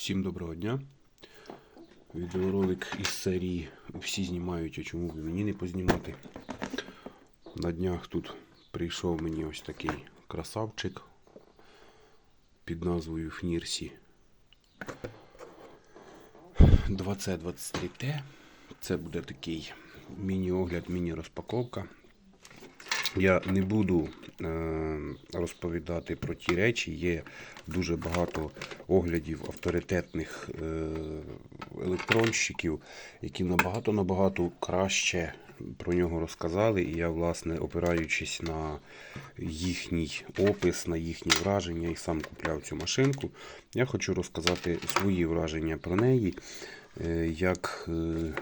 Всім доброго дня. Відеоролик із серії Всі знімають, а чому б мені не познімати. На днях тут прийшов мені ось такий красавчик під назвою Фнірсі 2023T. Це буде такий міні-огляд, міні-розпаковка. Я не буду розповідати про ті речі. Є дуже багато оглядів авторитетних е, електронщиків, які набагато-набагато краще про нього розказали. І я, власне, опираючись на їхній опис, на їхні враження, і сам купляв цю машинку. Я хочу розказати свої враження про неї, е, як, е,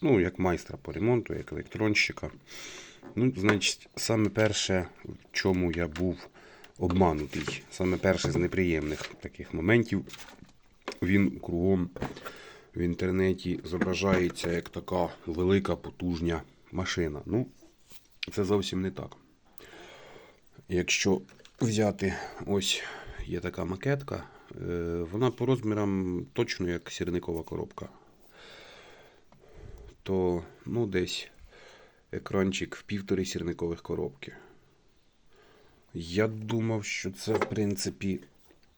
ну, як майстра по ремонту, як електронщика. Ну, значить, саме перше, в чому я був обманутий, саме перше з неприємних таких моментів, він кругом в інтернеті зображається як така велика потужня машина. Ну, це зовсім не так. Якщо взяти ось є така макетка, е, вона по розмірам точно як сірникова коробка. То ну, десь екранчик в півтори сірникових коробки. Я думав, що це, в принципі,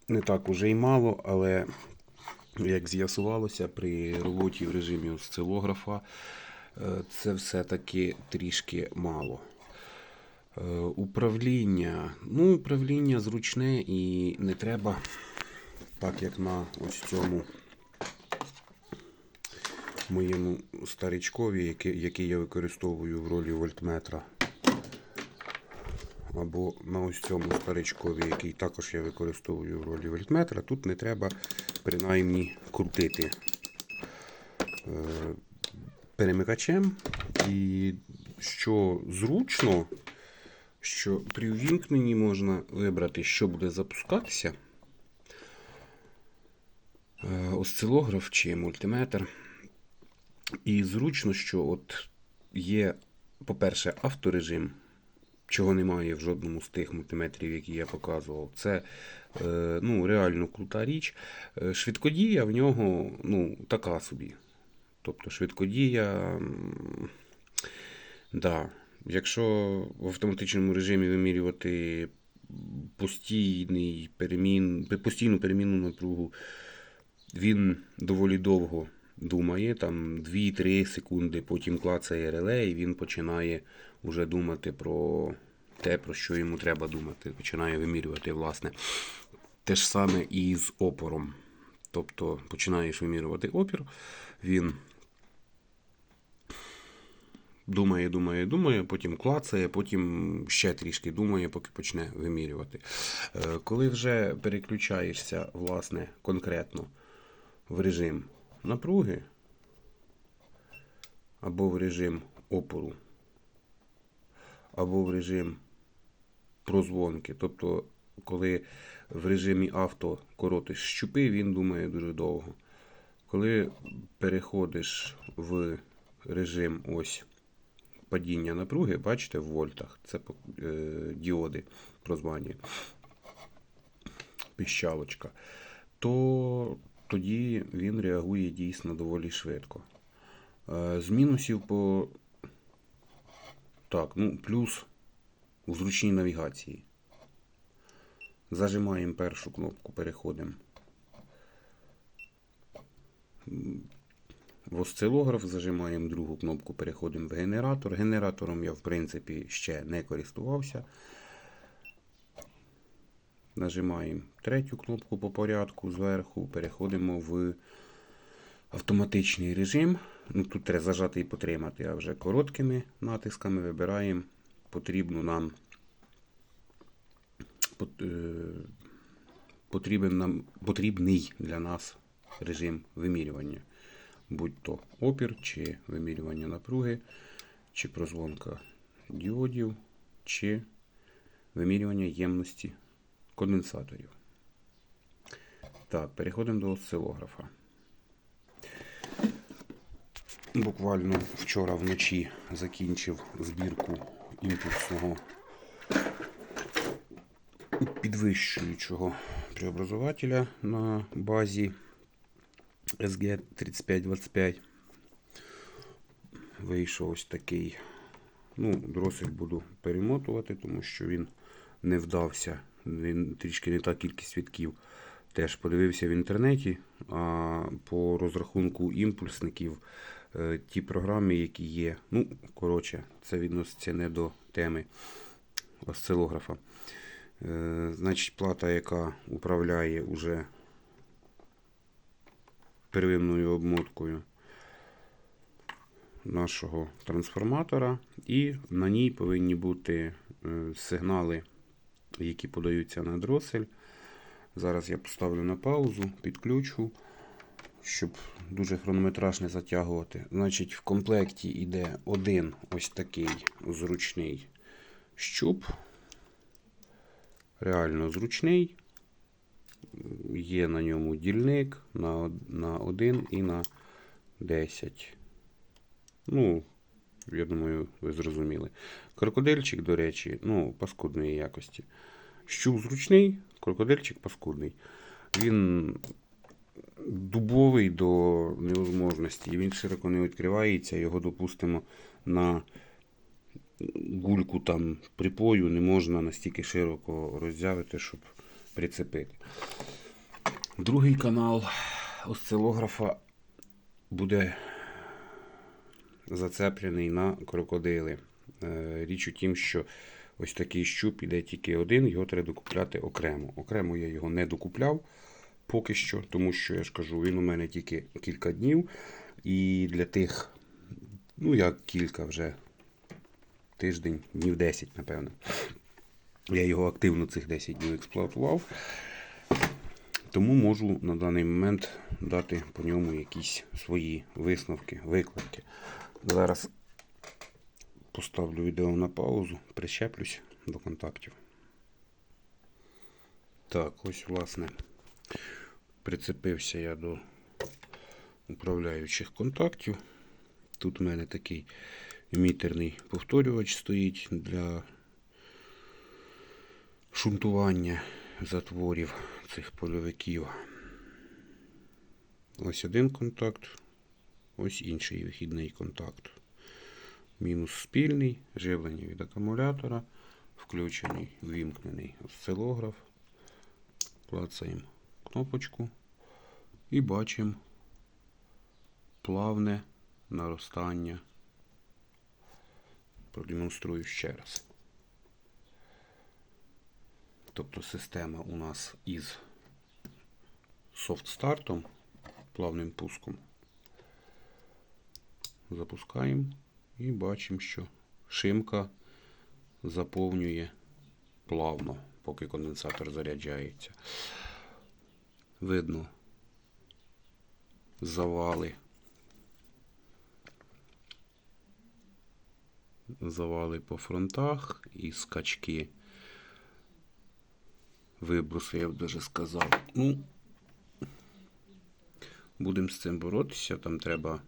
не так уже й мало, але як з'ясувалося, при роботі в режимі осцилографа е, це все-таки трішки мало. Е, Управління. Ну, управління зручне і не треба, так як на ось цьому моєму старичкові, який, який я використовую в ролі вольтметра. Або на ось цьому старичкові, який також я використовую в ролі вольтметра, тут не треба принаймні крутити е, перемикачем. І що зручно, що при увімкненні можна вибрати, що буде запускатися. Е, Осцилограф чи мультиметр. І зручно, що от є, по-перше, авторежим, чого немає в жодному з тих мультиметрів, які я показував. Це е, ну, реально крута річ. Е, Швидкодія в нього ну, така собі. Тобто швидкодія. Да, якщо в автоматичному режимі вимірювати постійний перемін, постійну перемінну напругу, він доволі довго думає, там 2-3 секунди, потім клацає реле, і він починає вже думати про те, про що йому треба думати. Починає вимірювати, власне. Те ж саме і з опором. Тобто починаєш вимірювати опір, він думає, думає, думає, потім клацає, потім ще трішки думає, поки почне вимірювати. Е, Коли вже переключаєшся, власне, конкретно в режим напруги або в режим опору, або в режим прозвонки. Тобто, коли в режимі авто коротиш щупи, він думає дуже довго. Коли переходиш в режим ось падіння напруги, бачите, в вольтах, це е, діоди прозвані, піщалочка, то тоді він реагує дійсно доволі швидко. Е, З мінусів по так, ну, плюс у зручній навігації. Зажимаємо першу кнопку, переходимо в осцилограф, зажимаємо другу кнопку, переходимо в генератор. Генератором я, в принципі, ще не користувався. Нажимаємо третю кнопку по порядку зверху, переходимо в автоматичний режим. Ну, Тут треба зажати і потримати, а вже короткими натисками вибираємо потрібну нам е, потрібен нам, потрібний для нас режим вимірювання. Будь то опір, чи вимірювання напруги, чи прозвонка діодів, чи вимірювання ємності конденсаторів. Так, переходимо до осцилографа. Буквально вчора вночі закінчив збірку імпульсного підвищуючого преобразователя на базі SG3525. Вийшов ось такий. Ну, дросель буду перемотувати, тому що він не вдався. Трішки не та кількість вітків. Теж подивився в інтернеті, а по розрахунку імпульсників е, ті програми, які є. Ну, коротше, це відноситься не до теми осцилографа. Е, Значить, плата, яка управляє уже первинною обмоткою нашого трансформатора, і на ній повинні бути е, сигнали, які подаються на дросель. Зараз я поставлю на паузу, підключу, щоб дуже хронометраж не затягувати. Значить, в комплекті йде один ось такий зручний щуп. Реально зручний. Є на ньому дільник на, на 1 і на 10. Ну, я думаю, ви зрозуміли. Крокодильчик, до речі, ну, паскудної якості. Щуп зручний, крокодильчик паскудний. Він дубовий до невозможності. Він широко не відкривається. Його, допустимо, на гульку там припою не можна настільки широко роззявити, щоб прицепити. Другий канал осцилографа буде зацеплений на крокодили. Е, Річ у тім, що ось такий щуп іде тільки один, його треба докупляти окремо. Окремо я його не докупляв поки що, тому що я ж кажу, він у мене тільки кілька днів. І для тих, ну як кілька вже тиждень, днів 10, напевно. Я його активно цих 10 днів експлуатував. Тому можу на даний момент дати по ньому якісь свої висновки, викладки. Зараз поставлю відео на паузу, прищеплюсь до контактів. Так, ось, власне, прицепився я до управляючих контактів. Тут в мене такий емітерний повторювач стоїть для шунтування затворів цих польовиків. Ось один контакт, ось інший вихідний контакт. Мінус спільний, живлення від акумулятора, включений, ввімкнений осцилограф. Клацаємо кнопочку і бачимо плавне наростання. Продемонструю ще раз. Тобто система у нас із софт-стартом, плавним пуском. Запускаємо і бачимо, що шимка заповнює плавно, поки конденсатор заряджається. Видно завали. Завали по фронтах і скачки виброси, я б даже сказав. Ну, будемо з цим боротися. Там треба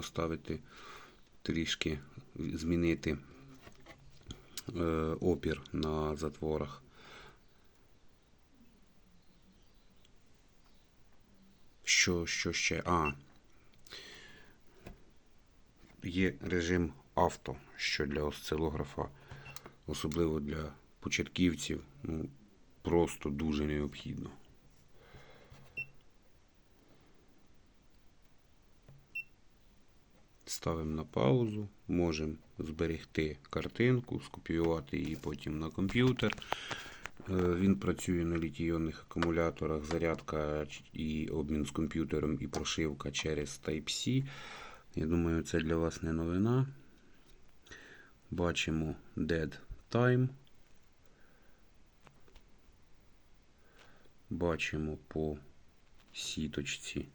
поставити трішки, змінити е, опір на затворах. Що, що ще? А. Є режим авто, що для осцилографа, особливо для початківців. Ну, просто дуже необхідно. Ставимо на паузу, можемо зберегти картинку, скопіювати її потім на комп'ютер. Е, Він працює на літійонних акумуляторах, зарядка і обмін з комп'ютером і прошивка через Type-C. Я думаю, це для вас не новина. Бачимо Dead Time. Бачимо по сіточці,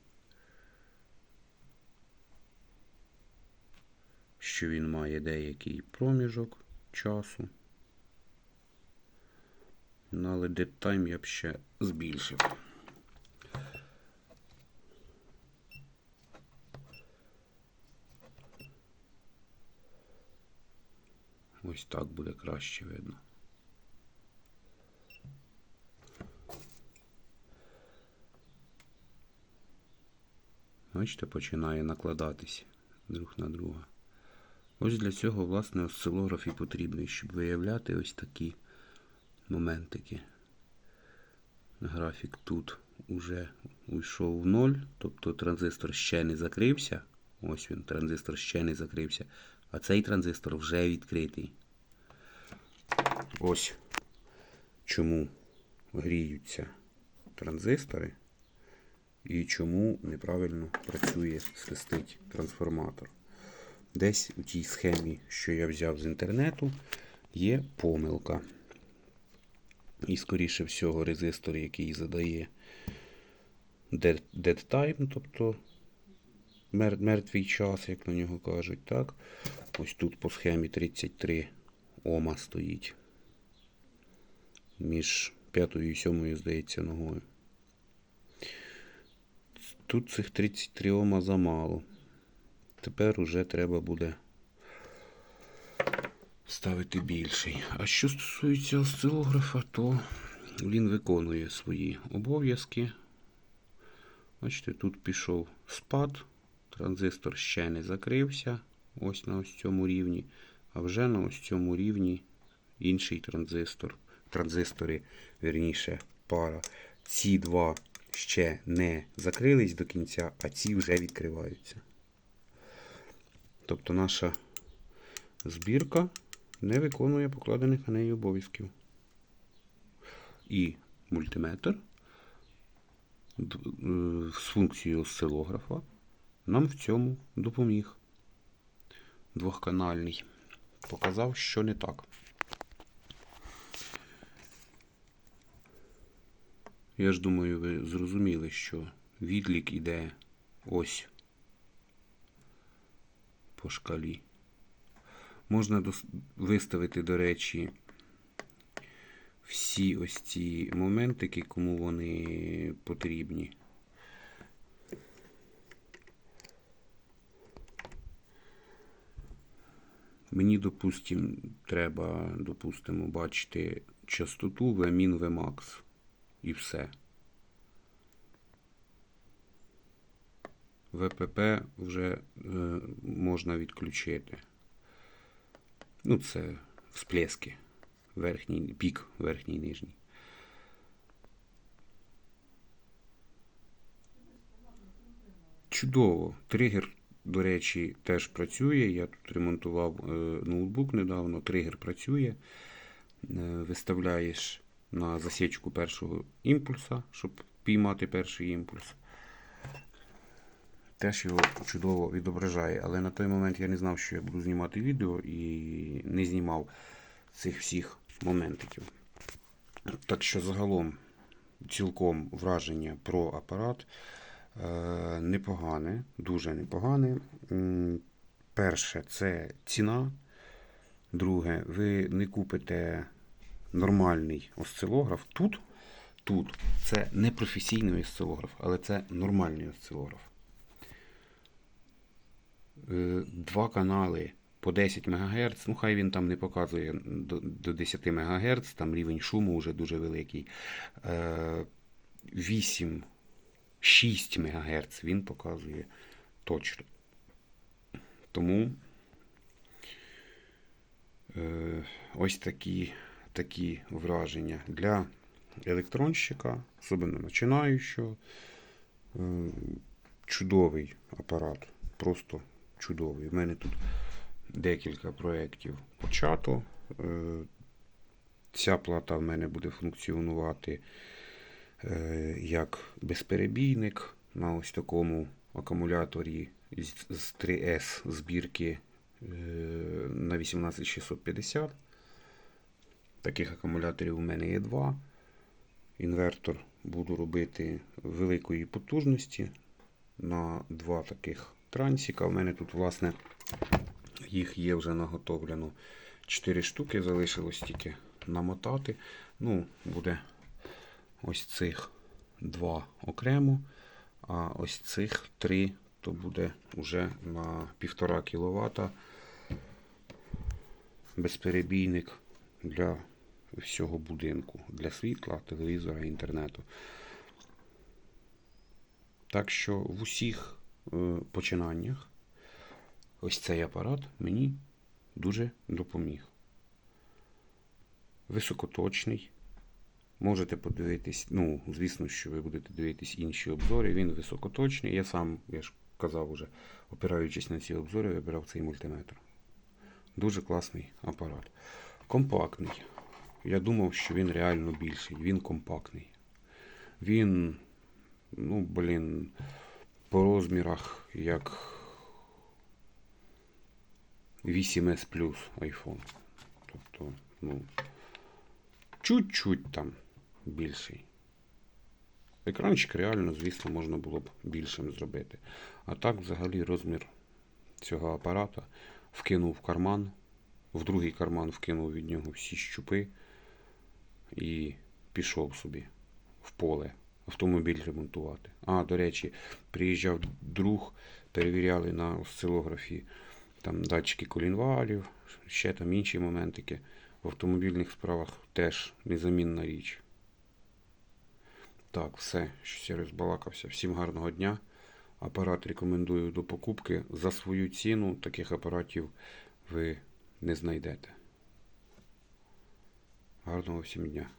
що він має деякий проміжок часу. Ну, але дептайм я б ще збільшив. Ось так буде краще видно. Бачите, починає накладатись друг на друга. Ось для цього, власне, осцилограф і потрібний, щоб виявляти ось такі моментики. Графік тут уже уйшов в ноль, тобто транзистор ще не закрився. Ось він, транзистор ще не закрився, а цей транзистор вже відкритий. Ось чому гріються транзистори і чому неправильно працює, свистить трансформатор. Десь у тій схемі, що я взяв з інтернету, є помилка. І, скоріше всього, резистор, який задає dead, time, тобто мертвий час, як на нього кажуть. так? Ось тут по схемі 33 Ома стоїть. Між п'ятою і сьомою, здається, ногою. Тут цих 33 Ома замало. Тепер уже треба буде ставити більший. А що стосується осцилографа, то він виконує свої обов'язки. Бачите, тут пішов спад, транзистор ще не закрився, ось на ось цьому рівні, а вже на ось цьому рівні інший транзистор. Транзистори, вірніше, пара. Ці два ще не закрились до кінця, а ці вже відкриваються. Тобто наша збірка не виконує покладених на неї обов'язків. І мультиметр е, з функцією осцилографа нам в цьому допоміг. Двохканальний. Показав, що не так. Я ж думаю, ви зрозуміли, що відлік іде ось по шкалі. Можна виставити, до речі, всі ось ці моментики, кому вони потрібні. Мені, допустим, треба, допустимо, бачити частоту Vmin Vmax і все. ВПП вже е, можна відключити. Ну, це всплески. Верхній, пік, верхній, нижній. Чудово. Тригер, до речі, теж працює. Я тут ремонтував е, ноутбук недавно. Тригер працює. Е, виставляєш на засічку першого імпульса, щоб піймати перший імпульс. Теж його чудово відображає. Але на той момент я не знав, що я буду знімати відео і не знімав цих всіх моментиків. Так що загалом цілком враження про апарат е, непогане, дуже непогане. Перше, це ціна. Друге, ви не купите нормальний осцилограф тут. Тут це не професійний осцилограф, але це нормальний осцилограф. Е, Два канали по 10 МГц. Ну, хай він там не показує до, до 10 МГц, там рівень шуму вже дуже великий. Е, 8, 6 МГц він показує точно. Тому е, ось такі, такі враження для електронщика, особливо починаючого. Е, чудовий апарат, просто чудовий. У мене тут декілька проєктів почато. Е, Ця плата в мене буде функціонувати е, як безперебійник на ось такому акумуляторі з з 3S збірки е, на 18650. Таких акумуляторів у мене є два. Інвертор буду робити великої потужності на два таких трансіка. У мене тут, власне, їх є вже наготовлено 4 штуки, залишилось тільки намотати. Ну, буде ось цих два окремо, а ось цих три то буде вже на 1,5 кВт безперебійник для всього будинку, для світла, телевізора, інтернету. Так що в усіх починаннях ось цей апарат мені дуже допоміг. Високоточний. Можете подивитись, ну, звісно, що ви будете дивитись інші обзори. Він високоточний. Я сам, я ж казав уже, опираючись на ці обзори, вибирав цей мультиметр. Дуже класний апарат. Компактний. Я думав, що він реально більший. Він компактний. Він, ну, блін, по розмірах як 8S Plus iPhone. Тобто, ну, чуть-чуть там більший. Екранчик реально, звісно, можна було б більшим зробити. А так, взагалі, розмір цього апарата вкинув в карман, в другий карман вкинув від нього всі щупи і пішов собі в поле автомобіль ремонтувати. А, до речі, приїжджав друг, перевіряли на осцилографі там датчики колінвалів, ще там інші моментики. В автомобільних справах теж незамінна річ. Так, все, щось я розбалакався. Всім гарного дня. Апарат рекомендую до покупки. За свою ціну таких апаратів ви не знайдете. Гарного всім дня.